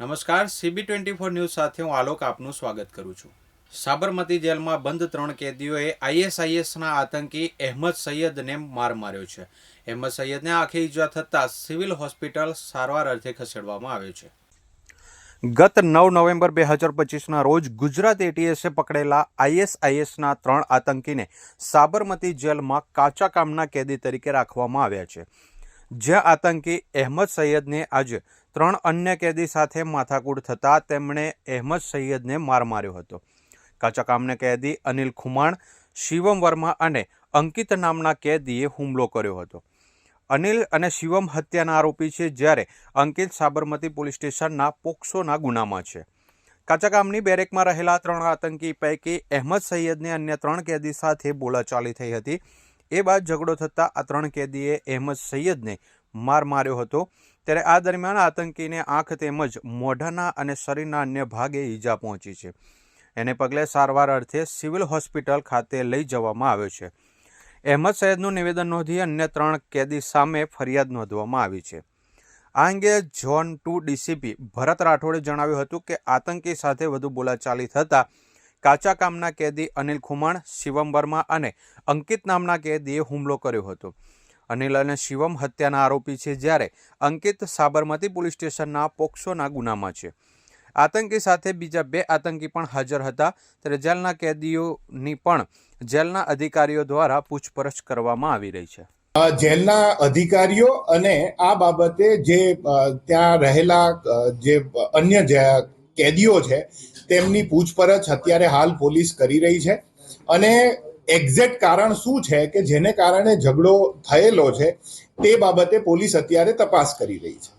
નમસ્કાર CB twenty four news સાથે હું આલોક આપનું સ્વાગત કરું છું. સાબરમતી જેલમાં બંધ ત્રણ કેદીઓએ આઈએસઆઈએસના આતંકી અહેમદ સૈયદને માર માર્યો છે. અહેમદ સૈયદને આંખે ઇજા થતાં સિવિલ હોસ્પિટલ સારવાર અર્થે ખસેડવામાં આવ્યો છે. ગત નવ નવેમ્બર બે હજાર પચીસના રોજ ગુજરાત એટીએસે પકડેલા આઈએસઆઈએસના ત્રણ આતંકીને સાબરમતી જેલમાં કાચા કામના કેદી તરીકે રાખવામાં આવ્યા છે. જ્યાં આતંકી અહેમદ સૈયદને આજે ત્રણ અન્ય કેદી સાથે માથાકૂટ થતાં તેમણે અહેમદ સૈયદને માર માર્યો હતો. કાચાકામને કેદી અનિલ ખુમાણ, શિવમ વર્મા અને અંકિત નામના કેદીએ હુમલો કર્યો હતો. અનિલ અને શિવમ હત્યાના આરોપી છે જ્યારે અંકિત સાબરમતી પોલીસ સ્ટેશનના પોક્સોના ગુનામાં છે. કાચાકામની બેરેકમાં રહેલા ત્રણ આતંકી પૈકી અહેમદ સૈયદને અન્ય ત્રણ કેદી સાથે બોલાચાલી થઈ હતી. એ બાદ ઝઘડો થતાં આ ત્રણ કેદીએ અહેમદ સૈયદને માર માર્યો હતો. ત્યારે આ દરમિયાન આતંકીને આંખ તેમજ મોઢાના અને શરીરના અન્ય ભાગે ઈજા પહોંચી છે. એને પગલે સારવાર અર્થે સિવિલ હોસ્પિટલ ખાતે લઈ જવામાં આવ્યો છે. અહેમદ સૈયદનું નિવેદન નોંધી અન્ય ત્રણ કેદી સામે ફરિયાદ નોંધવામાં આવી છે. આ અંગે ઝોન ટુ ડીસીપી ભરત રાઠોડે જણાવ્યું હતું કે આતંકી સાથે વધુ બોલાચાલી થતાં કાચા કામના કેદી અનિલ ખુમાણ, શિવમ વર્મા અને અંકિત નામના કેદીએ હુમલો કર્યો હતો. અનિલ અને શિવમ હત્યાના આરોપી છે જ્યારે અંકિત સાબરમતી પોલીસ સ્ટેશનના પોક્સોના ગુનામાં છે. આતંકી સાથે બીજા બે આતંકી પણ હાજર હતા. ત્યારે જેલના કેદીઓની પણ જેલના અધિકારીઓ દ્વારા પૂછપરછ કરવામાં આવી રહી છે. જેલના અધિકારીઓ અને આ બાબતે જે ત્યાં રહેલા જે અન્ય કેદીઓ છે, તેમની પૂછપરછ અત્યારે હાલ પોલીસ કરી રહી છે. અને એક્ઝેક્ટ કારણ શું છે કે જેને કારણે ઝઘડો થયેલો છે તે બાબતે પોલીસ અત્યારે તપાસ કરી રહી છે.